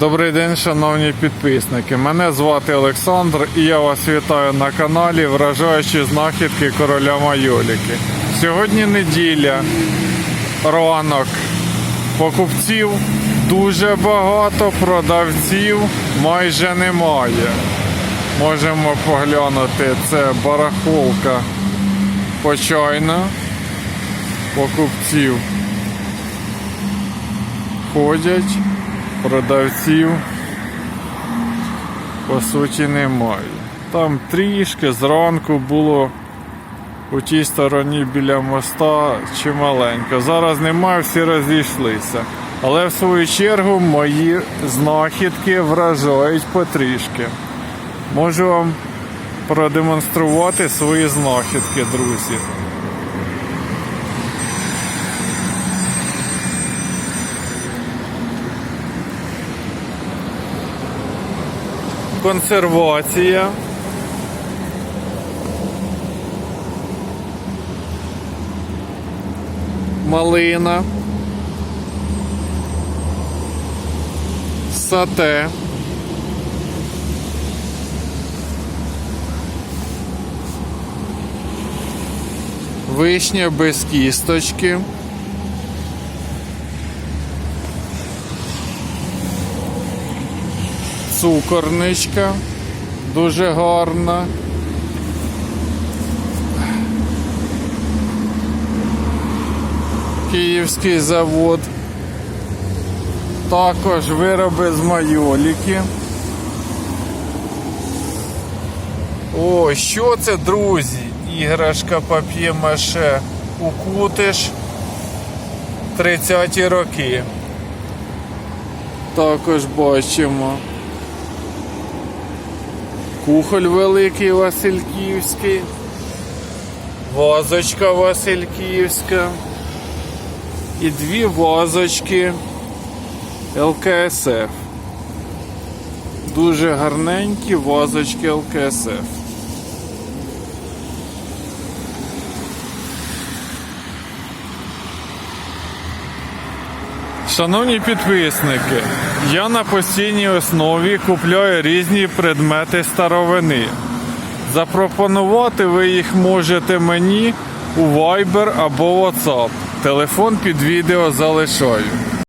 Добрий день, шановні підписники. Мене звати Олександр і я вас вітаю на каналі Вражаючі знахідки короля Майоліки. Сьогодні неділя, ранок. Покупців дуже багато, продавців майже немає. Можемо поглянути, це барахолка почайна. Покупців ходять, продавців по суті немає. Там трішки зранку було у тій стороні біля моста чималенько. Зараз немає, всі розійшлися. Але в свою чергу мої знахідки вражають потрішки. Можу вам продемонструвати свої знахідки, друзі. Консервація. Малина. Сате. Вишня без кісточки. Цукорничка. Дуже гарна. Київський завод. Також вироби з майоліки. О, що це, друзі? Іграшка пап'є-маше Укутиш 30-ті роки. Також бачимо. Кухоль великий Васильківський. Вазочка Васильківська. І дві вазочки ЛКСФ. Дуже гарненькі вазочки ЛКСФ. Шановні підписники, я на постійній основі купляю різні предмети старовини. Запропонувати ви їх можете мені у Viber або WhatsApp. Телефон під відео залишаю.